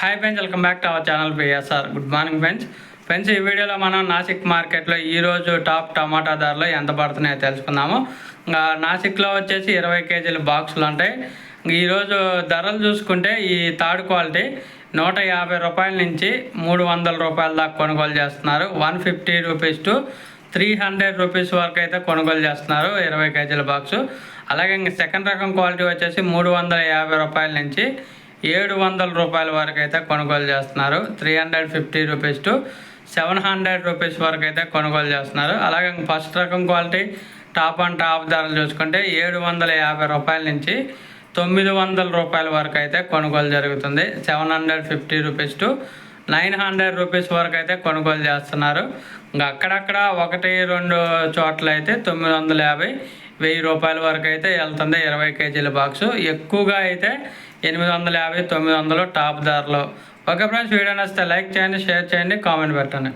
Hi friends welcome back to our channel PSR good morning friends friends ఈ వీడియోలో మనం నాసిక్ మార్కెట్లో ఈరోజు టాప్ టమాటా ధరలు ఎంత పడుతున్నాయో తెలుసుకుందాము. ఇంకా నాసిక్లో వచ్చేసి ఇరవై కేజీల బాక్సులు ఉంటాయి. ఈరోజు ధరలు చూసుకుంటే ఈ థర్డ్ క్వాలిటీ నూట యాభై రూపాయల నుంచి మూడు వందల రూపాయల దాకా కొనుగోలు చేస్తున్నారు. One fifty rupees to three hundred rupees వరకు అయితే కొనుగోలు చేస్తున్నారు ఇరవై కేజీల బాక్సు. అలాగే ఇంక సెకండ్ రకం క్వాలిటీ వచ్చేసి మూడు వందల యాభై రూపాయల నుంచి ఏడు వందల రూపాయల వరకు అయితే కొనుగోలు చేస్తున్నారు. Three hundred fifty rupees to seven hundred rupees వరకు అయితే కొనుగోలు చేస్తున్నారు. అలాగే ఫస్ట్ రకం క్వాలిటీ టాప్ అండ్ టాప్ ధరలు చూసుకుంటే ఏడు వందల యాభై రూపాయల నుంచి తొమ్మిది వందల రూపాయల వరకు అయితే కొనుగోలు జరుగుతుంది. Seven hundred fifty rupees to nine hundred rupees వరకు అయితే కొనుగోలు చేస్తున్నారు. ఇంకా అక్కడక్కడ ఒకటి రెండు చోట్ల అయితే తొమ్మిది వందల యాభై వెయ్యి రూపాయల వరకు అయితే వెళ్తుంది ఇరవై కేజీల బాక్సు. ఎక్కువగా అయితే ఎనిమిది వందల యాభై తొమ్మిది వందలు టాప్ ధరలో. ఓకే ఫ్రెండ్స్ వీడియో నచ్చితే లైక్ చేయండి షేర్ చేయండి కామెంట్ పెట్టండి.